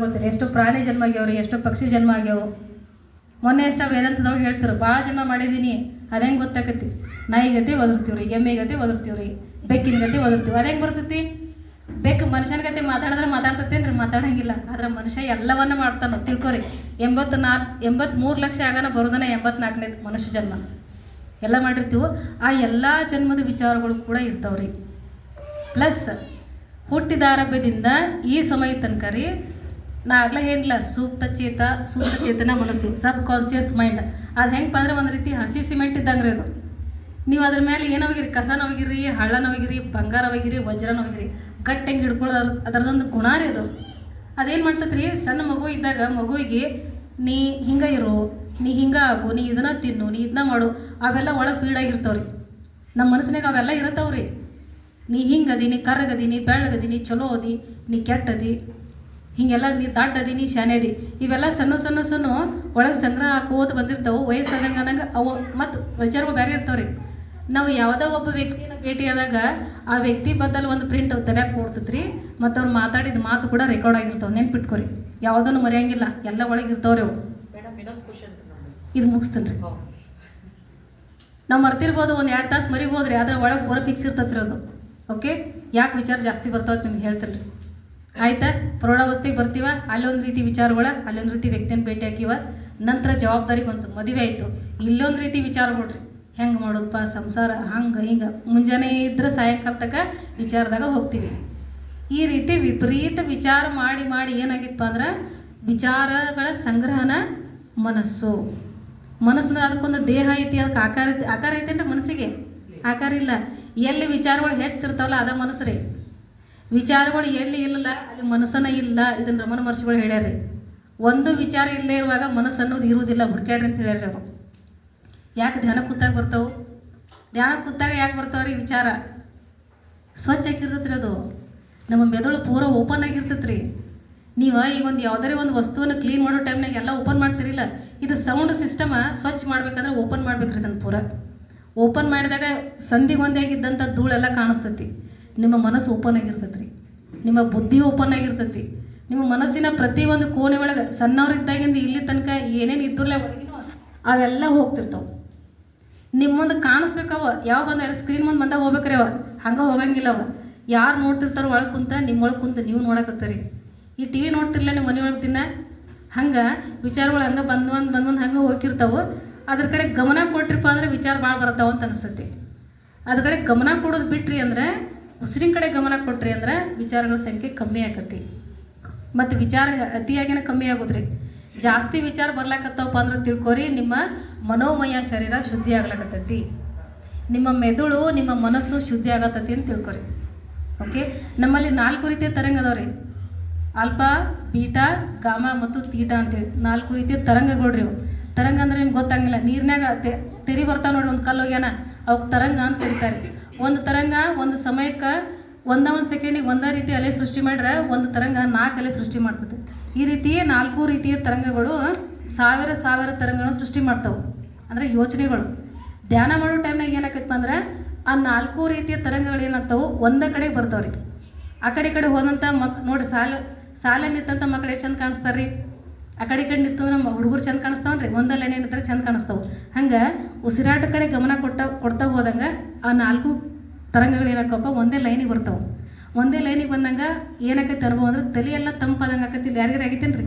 ಗೊತ್ತಿಲ್ಲ. ಎಷ್ಟು ಪ್ರಾಣಿ ಜನ್ಮ ಆಗ್ಯಾವ್ರಿ, ಎಷ್ಟು ಪಕ್ಷಿ ಜನ್ಮ ಆಗ್ಯಾವು. ಮೊನ್ನೆ ಎಷ್ಟು ವೇದಾಂತದವ್ರು ಹೇಳ್ತಾರೆ ಭಾಳ ಜನ್ಮ ಮಾಡಿದ್ದೀನಿ ಅದು ಹೆಂಗೆ ಗೊತ್ತಾಕತಿ ನಾಯಿ ಗತಿ ಒದರ್ತೀವ್ರಿ, ಎಮ್ಮೆ ಗತಿ ಒದರ್ತೀವ್ರಿ, ಬೆಕ್ಕಿನ ಗತಿ ಒದರ್ತೀವಿ ಅದು ಬರ್ತೈತಿ? ಬೆಕ್ಕು ಮನುಷ್ಯನ ಗತಿ ಮಾತಾಡಿದ್ರೆ ಮಾತಾಡ್ತತೇನ್ರಿ? ಮಾತಾಡಂಗಿಲ್ಲ. ಆದ್ರೆ ಮನುಷ್ಯ ಎಲ್ಲವನ್ನ ಮಾಡ್ತಾನ, ತಿಳ್ಕೊರಿ. ಎಂಬತ್ತು ನಾಲ್ಕು ಎಂಬತ್ಮೂರು ಲಕ್ಷ ಆಗನ ಬರೋದನ್ನ ಎಂಬತ್ನಾಲ್ಕನೇ ಮನುಷ್ಯ ಜನ್ಮ. ಎಲ್ಲ ಮಾಡಿರ್ತೀವೋ, ಆ ಎಲ್ಲ ಜನ್ಮದ ವಿಚಾರಗಳು ಕೂಡ ಇರ್ತಾವ್ರಿ. ಪ್ಲಸ್ ಹುಟ್ಟಿದ ಆರಂಭದಿಂದ ಈ ಸಮಯ ತನಕ ರೀ ನಾ ಆಗ್ಲೇ ಏನಿಲ್ಲ ಸೂಕ್ತ ಚೇತ, ಸೂಕ್ತ ಚೇತನ ಮನಸ್ಸು ಸಬ್ ಕಾನ್ಸಿಯಸ್ ಮೈಂಡ್. ಅದು ಹೆಂಗಪ್ಪ ಅಂದ್ರೆ ಒಂದು ರೀತಿ ಹಸಿ ಸಿಮೆಂಟ್ ಇದ್ದಂಗೆ ರೀ ಅದು. ನೀವು ಅದ್ರ ಮೇಲೆ ಏನೋಗಿರಿ ಬಂಗಾರ ಒಗಿರಿ, ವಜ್ರನ ಒಗಿರಿ, ಗಟ್ಟಿ ಹೆಂಗೆ ಹಿಡ್ಕೊಳ್ಳೋದು ಅದ್ರ ಅದರದೊಂದು ಗುಣ ರೀ ಅದು. ಅದೇನು ಮಾಡ್ತೈತೆ ರೀ ಸಣ್ಣ ಮಗು ಇದ್ದಾಗ ಮಗುವಿಗೆ, ನೀ ಹಿಂಗೆ ಇರು, ನೀ ಹಿಂಗೆ ಆಗು, ನೀ ಇದನ್ನ ತಿನ್ನು, ನೀ ಇದನ್ನ ಮಾಡು ಅವೆಲ್ಲ ಒಳಗೆ ಫೀಡಾಗಿರ್ತಾವ್ರಿ ನಮ್ಮ ಮನಸ್ಸಿನಾಗ ಅವೆಲ್ಲ ಇರತ್ತವ್ರಿ. ನೀ ಹಿಂಗದಿ ನೀ ಕರಗದಿ ನೀ ಬೆಳ್ಳಗದಿ, ನೀ ಚಲೋ ಅದಿ, ನೀ ಕೆಟ್ಟದಿ ಹಿಂಗೆಲ್ಲ ನೀ ದಾಟ್ ಅದೀನಿ ನೀ ಇವೆಲ್ಲ ಸಣ್ಣ ಸಣ್ಣ ಸಣ್ಣ ಒಳಗೆ ಸಂಗ್ರಹ ಹಾಕೋತ ಬಂದಿರ್ತಾವೆ ವಯಸ್ಸಾದಂಗೆ ಅನ್ನಂಗೆ ಅವು ಮತ್ತು ವಿಚಾರಗಳು ಬೇರೆ ಇರ್ತಾವ್ರಿ. ನಾವು ಯಾವುದೋ ಒಬ್ಬ ವ್ಯಕ್ತಿನ ಭೇಟಿಯಾದಾಗ ಆ ವ್ಯಕ್ತಿ ಬದಲು ಒಂದು ಪ್ರಿಂಟ್ ತಲೆಯಾಗ ಕೊಡ್ತೈತ್ರಿ ಮತ್ತು ಅವ್ರು ಮಾತಾಡಿದ ಮಾತು ಕೂಡ ರೆಕಾರ್ಡ್ ಆಗಿರ್ತಾವೆ ನೆನ್ಪಿಟ್ಕೊರಿ. ಯಾವುದನ್ನು ಮರೆಯಂಗಿಲ್ಲ ಎಲ್ಲ ಒಳಗೆ ಇರ್ತಾವ್ರಿ ಅವು. ಇದು ಮುಗಿಸ್ತೇನೆ ರೀ ನಾವು ಮರ್ತಿರ್ಬೋದು ಒಂದು ಎರಡು ತಾಸು ಮರಿಬೋದ್ರಿ ಆದರೆ ಒಳಗೆ ಪೂರ ಫಿಕ್ಸ್ ಇರ್ತೈತ್ರಿ ಅದು. ಓಕೆ ಯಾಕೆ ವಿಚಾರ ಜಾಸ್ತಿ ಬರ್ತಾವೆ ನಿಮ್ಗೆ ಹೇಳ್ತೀನಿ ರೀ ಆಯ್ತಾ? ಪ್ರೌಢಾವಸ್ಥೆಗೆ ಬರ್ತೀವ? ಅಲ್ಲೊಂದು ರೀತಿ ವಿಚಾರಗಳ, ಅಲ್ಲೊಂದು ರೀತಿ ವ್ಯಕ್ತಿನ ಭೇಟಿ ಹಾಕಿವ. ನಂತರ ಜವಾಬ್ದಾರಿ ಬಂತು. ಮದುವೆ ಆಯಿತು. ಇಲ್ಲೊಂದು ರೀತಿ ವಿಚಾರ ಕೊಡ್ರಿ. ಹೆಂಗೆ ಮಾಡೋದಪ್ಪ ಸಂಸಾರ? ಹಂಗೆ, ಹಿಂಗೆ. ಮುಂಜಾನೆ ಇದ್ರೆ ಸಾಯಂಕಾಲ ತನಕ ವಿಚಾರದಾಗ ಹೋಗ್ತೀವಿ. ಈ ರೀತಿ ವಿಪರೀತ ವಿಚಾರ ಮಾಡಿ ಮಾಡಿ ಏನಾಗಿತ್ತಪ್ಪ ಅಂದ್ರೆ ವಿಚಾರಗಳ ಸಂಗ್ರಹನ ಮನಸ್ಸು. ಮನಸ್ಸಿನ ಅದಕ್ಕೊಂದು ದೇಹ ಐತಿ, ಅದಕ್ಕೆ ಆಕಾರ ಐತಿ. ಆಕಾರ ಅಂದ್ರೆ ಮನಸ್ಸಿಗೆ? ಆಕಾರ ಇಲ್ಲ. ಎಲ್ಲಿ ವಿಚಾರಗಳು ಹೆಚ್ಚಿರ್ತಾವಲ್ಲ ಅದ ಮನಸ್ಸು ರೀ. ವಿಚಾರಗಳು ಎಲ್ಲಿ ಇಲ್ಲಲ್ಲ ಅಲ್ಲಿ ಮನಸ್ಸನ್ನ ಇಲ್ಲ ಇದನ್ನ ರಮಣ ಮಹರ್ಷಿಗಳು ಹೇಳ್ಯಾರ್ರಿ. ಒಂದು ವಿಚಾರ ಇಲ್ಲೇ ಇರುವಾಗ ಮನಸ್ಸು ಅನ್ನೋದು ಇರುವುದಿಲ್ಲ, ಹುಡ್ಕ್ಯಾಡ್ರಿ ಅಂತ ಹೇಳ್ಯಾರ ಅವರು. ಯಾಕೆ ಧ್ಯಾನ ಕೂತಾಗ ಬರ್ತಾವು? ಧ್ಯಾನ ಕೂತಾಗ ಯಾಕೆ ಬರ್ತಾವ್ರಿ ವಿಚಾರ? ಸ್ವಚ್ಛ ಆಗಿರ್ತೈತ್ರಿ ಅದು. ನಮ್ಮ ಮೆದುಳು ಪೂರ ಓಪನ್ ಆಗಿರ್ತೈತೆ ರೀ ನೀವು ಈಗ ಒಂದು ಯಾವ್ದಾರೇ ಒಂದು ವಸ್ತುವನ್ನು ಕ್ಲೀನ್ ಮಾಡೋ ಟೈಮ್ನಾಗ ಎಲ್ಲ ಓಪನ್ ಮಾಡ್ತಿರಿಲ್ಲ, ಇದು ಸೌಂಡ್ ಸಿಸ್ಟಮ ಸ್ವಚ್ಛ ಮಾಡ್ಬೇಕಂದ್ರೆ ಓಪನ್ ಮಾಡ್ಬೇಕ್ರಿ ಇದನ್ನು ಪೂರ. ಓಪನ್ ಮಾಡಿದಾಗ ಸಂಧಿಗೊಂದೇ ಆಗಿದ್ದಂಥ ಧೂಳೆಲ್ಲ ಕಾಣಿಸ್ತೈತಿ. ನಿಮ್ಮ ಮನಸ್ಸು ಓಪನ್ ಆಗಿರ್ತೈತೆ ರೀ ನಿಮ್ಮ ಬುದ್ಧಿ ಓಪನ್ ಆಗಿರ್ತೈತಿ. ನಿಮ್ಮ ಮನಸ್ಸಿನ ಒಂದು ಕೋಣೆ ಒಳಗೆ ಸಣ್ಣವ್ರಿದ್ದಾಗಿಂದ ಇಲ್ಲಿ ತನಕ ಏನೇನು ಇದ್ರಲ್ಲೇ ಒಳಗಿನೋ ಅವೆಲ್ಲ ಹೋಗ್ತಿರ್ತಾವೆ. ನಿಮ್ಮೊಂದು ಮುಂದೆ ಕಾಣಿಸ್ಬೇಕವ ಯಾವ ಬಂದ ಸ್ಕ್ರೀನ್ ಮುಂದೆ ಬಂದಾಗ ಹೋಗ್ಬೇಕ್ರಿ ಅವ ಹಂಗೆ ಹೋಗಂಗಿಲ್ಲ ಅವ ಯಾರು ನೋಡ್ತಿರ್ತಾರೋ ಒಳಗೆ ಕುಂತ ನಿಮ್ಮೊಳಗೆ ಕುಂತ ನೀವು ನೋಡಕತ್ತೀರಿ. ಈ ಟಿ ವಿ ನೋಡ್ತಿರ್ಲ ನಿಮ್ಮ ಮನೆ ಒಳಗೆ ದಿನ. ಹಂಗೆ ವಿಚಾರಗಳು ಹಂಗೆ ಬಂದು ಒಂದು ಬಂದು ಒಂದು ಹಂಗೆ ಹೋಗಿರ್ತಾವೆ ಅದ್ರ ಕಡೆ ಗಮನ ಕೊಟ್ರಿಪ್ಪ ಅಂದ್ರೆ ವಿಚಾರ ಭಾಳ ಬರ್ತಾವಂತ ಅನಿಸ್ತೈತಿ. ಅದ್ರ ಕಡೆ ಗಮನ ಕೊಡೋದು ಬಿಟ್ರಿ ಅಂದ್ರೆ ಉಸಿರಿನ ಕಡೆ ಗಮನ ಕೊಟ್ರಿ ಅಂದ್ರೆ ವಿಚಾರಗಳ ಸಂಖ್ಯೆ ಕಮ್ಮಿ ಆಕತಿ. ಮತ್ತು ವಿಚಾರ ಅತಿಯಾಗಿನ ಕಮ್ಮಿ ಆಗೋದ್ರಿ. ಜಾಸ್ತಿ ವಿಚಾರ ಬರ್ಲಾಕತ್ತವಪ್ಪ ಅಂದ್ರೆ ತಿಳ್ಕೊರಿ, ನಿಮ್ಮ ಮನೋಮಯ ಶರೀರ ಶುದ್ಧಿ ಆಗ್ಲಾಕತ್ತೈತಿ. ನಿಮ್ಮ ಮೆದುಳು, ನಿಮ್ಮ ಮನಸ್ಸು ಶುದ್ಧಿ ಆಗತ್ತತಿ ಅಂತ ತಿಳ್ಕೊರಿ. ಓಕೆ ನಮ್ಮಲ್ಲಿ ನಾಲ್ಕು ರೀತಿಯ ತರಂಗ ಅದಾವ್ರಿ. ಅಲ್ಪ, ಬೀಟಾ, ಗಾಮ ಮತ್ತು ತೀಟಾ ಅಂತೇಳಿ. ನಾಲ್ಕು ರೀತಿಯ ತರಂಗಗಳ್ರಿ ಇವು. ತರಂಗ ಅಂದ್ರೆ ನಿಮ್ಗೆ ಗೊತ್ತಾಗಿಲ್ಲ ನೀರಿನಾಗ ತೆರಿ ಬರ್ತಾವ ನೋಡ್ರಿ ಒಂದು ಕಲ್ಲು ಹೋಗ್ಯಾನ. ಅವಕ್ಕೆ ತರಂಗ ಅಂತ ಕರೀತಾರೆ. ಒಂದು ತರಂಗ, ಒಂದು ಸಮಯಕ್ಕೆ ಒಂದ ಒಂದು ಸೆಕೆಂಡಿಗೆ ಒಂದೇ ರೀತಿ ಅಲೆ ಸೃಷ್ಟಿ ಮಾಡ್ರೆ ಒಂದು ತರಂಗ ನಾಲ್ಕು ಅಲೆ ಸೃಷ್ಟಿ ಮಾಡ್ತದೆ. ಈ ರೀತಿ ನಾಲ್ಕು ರೀತಿಯ ತರಂಗಗಳು ಸಾವಿರ ಸಾವಿರ ತರಂಗಗಳನ್ನು ಸೃಷ್ಟಿ ಮಾಡ್ತಾವೆ. ಅಂದರೆ ಯೋಚನೆಗಳು. ಧ್ಯಾನ ಮಾಡೋ ಟೈಮ್ನಾಗ ಏನಾಕೈತಪ್ಪ ಅಂದ್ರೆ ಆ ನಾಲ್ಕು ರೀತಿಯ ತರಂಗಗಳು ಏನಾಗ್ತಾವೆ? ಒಂದೇ ಕಡೆ ಬರ್ತಾವ್ರಿ. ಆ ಕಡೆ ಕಡೆ ಹೋದಂಥ ಮಕ್, ನೋಡ್ರಿ ಸಾಲ ಸಾಲ ನಿಂತಂಥ ಮಕ್ಕಳು ಎಷ್ಟು ಚಂದ ಕಾಣಿಸ್ತಾರೆ ರೀ ಆ ಕಡೆ ಕಡೆ ನಿಂತು ನಮ್ಮ ಹುಡುಗರು ಚಂದ ಕಾಣಿಸ್ತಾವನ್ರಿ. ಒಂದಲ್ಲೇ ಏನಿರ್ತಾರೆ ಚಂದ ಕಾಣಿಸ್ತಾವೆ. ಹಂಗೆ ಉಸಿರಾಟ ಕಡೆ ಗಮನ ಕೊಟ್ಟ, ಕೊಡ್ತಾ ಹೋದಂಗೆ ಆ ನಾಲ್ಕು ತರಂಗಗಳು ಏನಾಕಪ್ಪ ಒಂದೇ ಲೈನಿಗೆ ಬರ್ತಾವೆ. ಒಂದೇ ಲೈನಿಗೆ ಬಂದಂಗ ಏನಾಕೈತೆ ಅನುಭವ ಅಂದ್ರೆ ತಲೆ ಎಲ್ಲ ತಂಪಾದಂಗೆ ಆಕೈತಿ ಇಲ್ಲಿ ಯಾರಿಗಾರ ಆಗೈತೇನು ರೀ?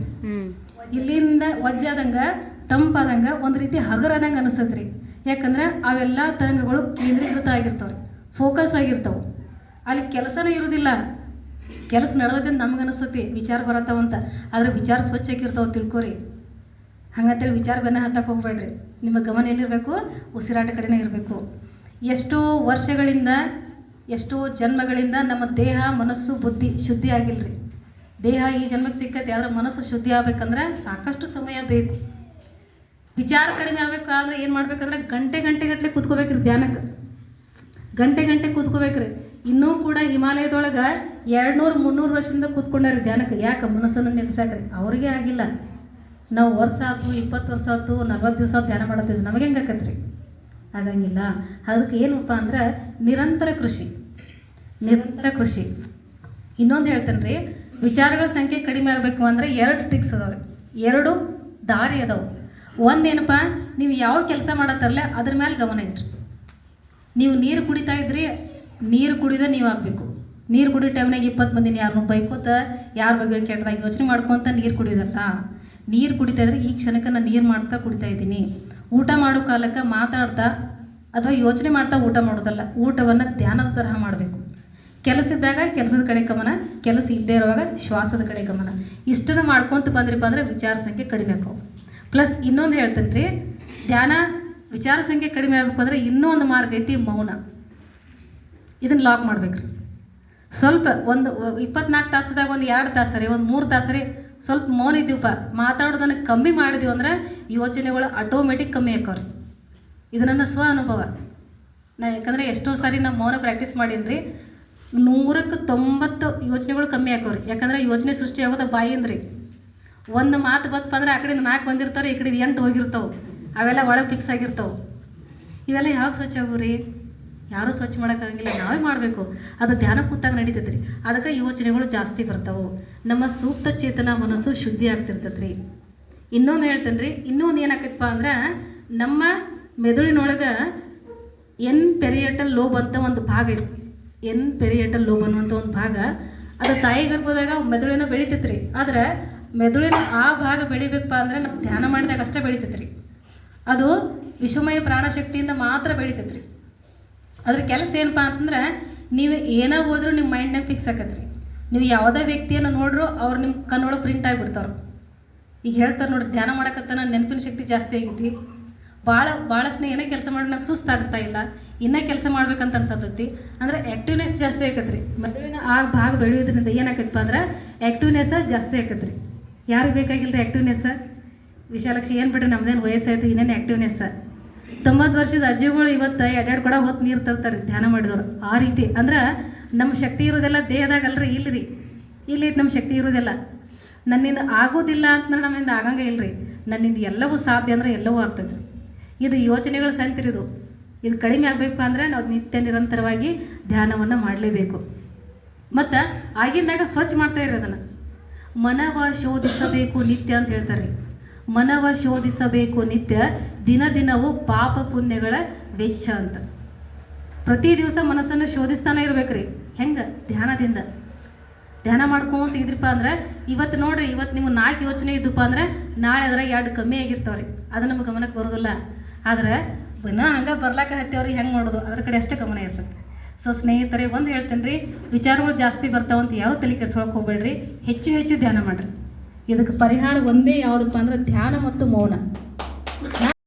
ಇಲ್ಲಿಂದ ವಜ್ಜಾದಂಗೆ ತಂಪಾದಂಗೆ ಒಂದು ರೀತಿ ಹಗರಾದಂಗೆ ಅನಿಸ್ತೈತೆ ರೀ ಯಾಕಂದ್ರೆ ಅವೆಲ್ಲ ತರಂಗಗಳು ಕೇಂದ್ರೀಕೃತ ಆಗಿರ್ತಾವೆ ಫೋಕಸ್ ಆಗಿರ್ತಾವೆ. ಅಲ್ಲಿ ಕೆಲಸನೇ ಇರೋದಿಲ್ಲ. ಕೆಲಸ ನಡೆದೈತೆ ಅಂತ ನಮ್ಗೆ ಅನಿಸ್ತತಿ ವಿಚಾರ ಬರತ್ತಾವಂತ ಆದ್ರೆ ವಿಚಾರ ಸ್ವಚ್ಛಕ್ಕಿರ್ತಾವೆ ತಿಳ್ಕೊರಿ. ಹಂಗಂತೇಳಿ ವಿಚಾರ ಬೆನ್ನ ಹತ್ತಕ್ಕೆ ಹೋಗ್ಬೇಡ್ರಿ. ನಿಮ್ಮ ಗಮನ ಎಲ್ಲಿರಬೇಕು? ಉಸಿರಾಟ ಕಡೆನೇ ಇರಬೇಕು. ಎಷ್ಟೋ ವರ್ಷಗಳಿಂದ, ಎಷ್ಟೋ ಜನ್ಮಗಳಿಂದ ನಮ್ಮ ದೇಹ, ಮನಸ್ಸು, ಬುದ್ಧಿ ಶುದ್ಧಿ ಆಗಿಲ್ರಿ. ದೇಹ ಈ ಜನ್ಮಕ್ಕೆ ಸಿಕ್ಕತ್ತೆ ಆದರೆ ಮನಸ್ಸು ಶುದ್ಧಿ ಆಗ್ಬೇಕಂದ್ರೆ ಸಾಕಷ್ಟು ಸಮಯ ಬೇಕು. ವಿಚಾರ ಕಡಿಮೆ ಆಗ್ಬೇಕಾದ್ರೆ ಏನು ಮಾಡ್ಬೇಕಂದ್ರೆ ಗಂಟೆ ಗಂಟೆ ಗಟ್ಟಲೆ ಕೂತ್ಕೋಬೇಕ್ರಿ ಧ್ಯಾನಕ್ಕೆ. ಗಂಟೆ ಗಂಟೆ ಕೂತ್ಕೋಬೇಕ್ರಿ. ಇನ್ನೂ ಕೂಡ ಹಿಮಾಲಯದೊಳಗೆ ಎರಡು ನೂರು ಮುನ್ನೂರು ವರ್ಷದಿಂದ ಕೂತ್ಕೊಂಡಾರಿ ಧ್ಯಾನಕ್ಕೆ. ಯಾಕೆ? ಮನಸ್ಸನ್ನು ನಿಲ್ಲಿಸಾಕ್ರಿ ಅವ್ರಿಗೆ ಆಗಿಲ್ಲ. ನಾವು ವರ್ಷ ಆಯ್ತು ಇಪ್ಪತ್ತು ವರ್ಷ ಆಯ್ತು ನಲ್ವತ್ತು ದಿವಸ ಧ್ಯಾನ ಮಾಡತ್ತಿದ್ವಿ. ನಮಗೆ ಹೆಂಗೆ ಆಕತ್ರಿ? ಆಗಂಗಿಲ್ಲ ಅದಕ್ಕೆ ಏನಪ್ಪ ಅಂದ್ರೆ ನಿರಂತರ ಕೃಷಿ. ನಿರಂತರ ಕೃಷಿ. ಇನ್ನೊಂದು ಹೇಳ್ತೇನೆ ರೀ ವಿಚಾರಗಳ ಸಂಖ್ಯೆ ಕಡಿಮೆ ಆಗಬೇಕು ಅಂದರೆ ಎರಡು ಟ್ರಿಕ್ಸ್ ಅದಾವೆ ಎರಡು ದಾರಿ ಅದಾವೆ. ಒಂದೇನಪ್ಪ ನೀವು ಯಾವ ಕೆಲಸ ಮಾಡತ್ತಾರಲ್ಲ ಅದ್ರ ಮೇಲೆ ಗಮನ ಇಟ್ರಿ. ನೀವು ನೀರು ಕುಡಿತಾ ಇದ್ರಿ, ನೀರು ಕುಡಿದ ನೀವು ಆಗಬೇಕು. ನೀರು ಕುಡಿಯೋ ಟೈಮ್ನಾಗ ಇಪ್ಪತ್ತು ಮಂದಿನ ಯಾರನ್ನೂ ಬೈಕೋತ, ಯಾರ ಬಗ್ಗೆ ಕೆಟ್ಟದಾಗಿ ಯೋಚನೆ ಮಾಡ್ಕೊತ ನೀರು ಕುಡಿಯೋದಲ್ಲ ನೀರು ಕುಡಿತಾ ಇದ್ರೆ ಈ ಕ್ಷಣಕ್ಕೆ ನಾನು ನೀರು ಮಾಡ್ತಾ ಕುಡಿತಾ ಇದ್ದೀನಿ. ಊಟ ಮಾಡೋ ಕಾಲಕ್ಕೆ ಮಾತಾಡ್ತಾ ಅಥವಾ ಯೋಚನೆ ಮಾಡ್ತಾ ಊಟ ಮಾಡೋದಲ್ಲ, ಊಟವನ್ನು ಧ್ಯಾನದ ತರಹ ಮಾಡಬೇಕು. ಕೆಲಸ ಇದ್ದಾಗ ಕೆಲಸದ ಕಡೆ ಗಮನ, ಕೆಲಸ ಇಲ್ಲದೆ ಇರುವಾಗ ಶ್ವಾಸದ ಕಡೆ ಗಮನ. ಇಷ್ಟನ್ನು ಮಾಡ್ಕೊತ ಬಂದ್ರಪ್ಪ ಅಂದರೆ ವಿಚಾರ ಸಂಖ್ಯೆ ಕಡಿಮೆ ಆಕವು ಪ್ಲಸ್ ಇನ್ನೊಂದು ಹೇಳ್ತೀನಿ ರೀ ಧ್ಯಾನ, ವಿಚಾರ ಸಂಖ್ಯೆ ಕಡಿಮೆ ಆಗಬೇಕು ಅಂದರೆ ಇನ್ನೂ ಒಂದು ಮಾರ್ಗ ಐತಿ ಮೌನ. ಇದನ್ನು ಲಾಕ್ ಮಾಡ್ಬೇಕ್ರಿ. ಸ್ವಲ್ಪ ಒಂದು ಇಪ್ಪತ್ನಾಲ್ಕು ತಾಸದಾಗ ಒಂದು ಎರಡು ತಾಸರಿ, ಒಂದು ಮೂರು ತಾಸರಿ ಸ್ವಲ್ಪ ಮೌನ ಇದ್ದೀವಪ್ಪ ಮಾತಾಡೋದನ್ನು ಕಮ್ಮಿ ಮಾಡಿದೀವಿ ಅಂದ್ರೆ ಯೋಚನೆಗಳು ಆಟೋಮೆಟಿಕ್ ಕಮ್ಮಿ ಆಕವ್ರಿ ಇದು ನನ್ನ ಸ್ವ ಅನುಭವ. ನಾ ಯಾಕಂದರೆ ಎಷ್ಟೋ ಸಾರಿ ನಾವು ಮೌನ ಪ್ರಾಕ್ಟೀಸ್ ಮಾಡೀನಿ ನೂರಕ್ಕೆ ತೊಂಬತ್ತು ಯೋಚನೆಗಳು ಕಮ್ಮಿ ಆಕವ್ರಿ ಯಾಕಂದ್ರೆ ಯೋಚನೆ ಸೃಷ್ಟಿ ಆಗೋದು ಬಾಯಿಂದ ರೀ ಒಂದು ಮಾತು ಬತ್ತಪ್ಪ ಅಂದ್ರೆ ಆ ಕಡೆಯಿಂದ ನಾಲ್ಕು ಬಂದಿರ್ತಾರೆ, ಈ ಕಡೆದು ಎಂಟು ಹೋಗಿರ್ತಾವೆ. ಅವೆಲ್ಲ ಒಳಗೆ ಫಿಕ್ಸ್ ಆಗಿರ್ತಾವೆ. ಇವೆಲ್ಲ ಯಾವಾಗ ಸ್ವಚ್ಛ ಆಗು ರೀ ಯಾರೂ ಸ್ವಚ್ಛ ಮಾಡೋಕ್ಕಾಗಂಗಿಲ್ಲ ನಾವೇ ಮಾಡಬೇಕು. ಅದು ಧ್ಯಾನ ಕೂತಾಗ ನಡೀತೈತೆ ರೀ ಅದಕ್ಕೆ ಯೋಚನೆಗಳು ಜಾಸ್ತಿ ಬರ್ತಾವೆ. ನಮ್ಮ ಸೂಕ್ತ ಚೇತನ ಮನಸ್ಸು ಶುದ್ಧಿ ಆಗ್ತಿರ್ತೈತೆ ರೀ ಇನ್ನೊಂದು ಹೇಳ್ತೇನೆ ರೀ ಇನ್ನೊಂದು ಏನಾಕೈತಪ್ಪ ಅಂದ್ರೆ, ನಮ್ಮ ಮೆದುಳಿನೊಳಗೆ ಎನ್ ಪೆರಿಯಟಲ್ ಲೋಬ್ ಅಂತ ಒಂದು ಭಾಗ ಐತಿ. ಎನ್ ಪೆರಿಯಟಲ್ ಲೋಬ್ ಅನ್ನುವಂಥ ಒಂದು ಭಾಗ. ಅದು ತಾಯಿ ಗರ್ಭದಾಗ ಮೆದುಳಿನ ಬೆಳಿತೈತೆ ರೀ ಆದರೆ ಮೆದುಳಿನ ಆ ಭಾಗ ಬೆಳಿಬೇಕಪ್ಪ ಅಂದ್ರೆ ನಾವು ಧ್ಯಾನ ಮಾಡಿದಾಗ ಅಷ್ಟೇ ಬೆಳಿತೈತೆ ರೀ ಅದು ವಿಶ್ವಮಯ ಪ್ರಾಣಶಕ್ತಿಯಿಂದ ಮಾತ್ರ ಬೆಳಿತೈತೆ ರೀ ಅದ್ರ ಕೆಲಸ ಏನಪ್ಪ ಅಂತಂದ್ರೆ, ನೀವು ಏನೋ ಹೋದ್ರೂ ನಿಮ್ಮ ಮೈಂಡ್ನಾಗ ಫಿಕ್ಸ್ ಆಕತ್ರಿ. ನೀವು ಯಾವುದೇ ವ್ಯಕ್ತಿಯನ್ನು ನೋಡ್ರು ಅವ್ರು ನಿಮ್ಮ ಕಣ್ಣೊಳಗೆ ಪ್ರಿಂಟ್ ಆಗಿಬಿಡ್ತಾವ್ರು. ಈಗ ಹೇಳ್ತಾರೆ ನೋಡಿ ಧ್ಯಾನ ಮಾಡಕತ್ತಾನ ನೆನಪಿನ ಶಕ್ತಿ ಜಾಸ್ತಿ ಆಗೈತಿ. ಭಾಳ ಭಾಳಷ್ಟು ಏನೇ ಕೆಲಸ ಮಾಡಿ ನಂಗೆ ಸುಸ್ತಾಗ್ತಾ ಇಲ್ಲ. ಇನ್ನೂ ಕೆಲಸ ಮಾಡ್ಬೇಕಂತ ಅನ್ಸತ್ತೈತಿ. ಅಂದ್ರೆ ಆ್ಯಕ್ಟಿವ್ನೆಸ್ ಜಾಸ್ತಿ ಆಕತ್ರಿ. ಮೆದುಳಿನ ಆ ಭಾಗ ಬೆಳೆಯೋದ್ರಿಂದ ಏನಾಕೈತಪ್ಪ ಅಂದ್ರೆ ಆ್ಯಕ್ಟಿವ್ನೆಸ್ ಜಾಸ್ತಿ ಆಕತ್ರಿ. ಯಾರಿಗೆ ಬೇಕಾಗಿಲ್ಲ ರೀ ಆ್ಯಕ್ಟಿವ್ನೆಸ್ ವಿಶಾಲಕ್ಷಿ, ಏನು ಬಿಡ್ರಿ ನಮ್ದೇನು ವಯಸ್ಸಾಯ್ತು, ಇನ್ನೇನು ಆ್ಯಕ್ಟಿವ್ನೆಸ್ ತೊಂಬತ್ತು ವರ್ಷದ ಅಜ್ಜಿಗಳು ಇವತ್ತು ಎರಡೆರಡು ಕೂಡ ಹೊತ್ತು ನೀರು ತರ್ತಾರೆ, ಧ್ಯಾನ ಮಾಡಿದವರು. ಆ ರೀತಿ. ಅಂದ್ರೆ ನಮ್ಮ ಶಕ್ತಿ ಇರೋದೆಲ್ಲ ದೇಹದಾಗಲ್ರಿ, ಇಲ್ರಿ. ಇಲ್ಲಿ ನಮ್ಮ ಶಕ್ತಿ ಇರೋದೆಲ್ಲ ನನ್ನಿಂದ ಆಗೋದಿಲ್ಲ ಅಂತಂದ್ರೆ ನಮ್ಮಿಂದ ಆಗಂಗೆ ಇಲ್ರಿ. ನನ್ನಿಂದ ಎಲ್ಲವೂ ಸಾಧ್ಯ ಅಂದ್ರೆ ಎಲ್ಲವೂ ಆಗ್ತೈತ್ರಿ. ಇದು ಯೋಚನೆಗಳು ಸಂತಿರಿದು ಇದು. ಕಡಿಮೆ ಆಗಬೇಕು ಅಂದ್ರೆ ನಾವು ನಿತ್ಯ ನಿರಂತರವಾಗಿ ಧ್ಯಾನವನ್ನು ಮಾಡಲೇಬೇಕು. ಮತ್ತು ಆಗಿಂದಾಗ ಸ್ವಚ್ಛ ಮಾಡ್ತಾ ಇರೋದನ್ನು ಮನವ ಶೋಧಿಸಬೇಕು ನಿತ್ಯ ಅಂತ ಹೇಳ್ತಾರೆ ಮನವ ಶೋಧಿಸಬೇಕು ನಿತ್ಯ ದಿನ ದಿನವೂ ಪಾಪ ಪುಣ್ಯಗಳ ವೆಚ್ಚ ಅಂತ. ಪ್ರತಿ ದಿವಸ ಮನಸ್ಸನ್ನು ಶೋಧಿಸ್ತಾನೆ ಇರ್ಬೇಕ್ರಿ. ಹೆಂಗೆ? ಧ್ಯಾನದಿಂದ. ಧ್ಯಾನ ಮಾಡ್ಕೊಂತ ಇದ್ರಪ್ಪ ಅಂದ್ರೆ ಇವತ್ತು ನೋಡ್ರಿ ಇವತ್ತು ನಿಮ್ಗೆ ನಾಲ್ಕು ಯೋಚನೆ ಇದ್ದಪ್ಪ ಅಂದ್ರೆ, ನಾಳೆ ಅದರ ಎರಡು ಕಮ್ಮಿ ಆಗಿರ್ತಾವ್ರಿ. ಅದು ನಮ್ಗೆ ಗಮನಕ್ಕೆ ಬರೋದಿಲ್ಲ. ಆದ್ರೆ ಬನ್ನ ಹಂಗೆ ಬರ್ಲಾಕ ಹತ್ತೇವ್ರಿ ಹೆಂಗೆ ಮಾಡೋದು? ಅದ್ರ ಕಡೆ ಅಷ್ಟೇ ಗಮನ ಇರ್ತದೆ ಸೊ ಸ್ನೇಹಿತರೆ, ಒಂದು ಹೇಳ್ತೇನೆ ರೀ ವಿಚಾರಗಳು ಜಾಸ್ತಿ ಬರ್ತಾವಂತ ಯಾರೂ ತಲೆ ಕೆಡ್ಸ್ಕೊಳಕ್ಕೆ ಹೋಗ್ಬೇಡ್ರಿ. ಹೆಚ್ಚು ಹೆಚ್ಚು ಧ್ಯಾನ ಮಾಡಿರಿ. ಇದಕ್ಕೆ ಪರಿಹಾರ ಒಂದೇ ಯಾವುದಪ್ಪ ಅಂದ್ರೆ ಧ್ಯಾನ ಮತ್ತು ಮೌನ.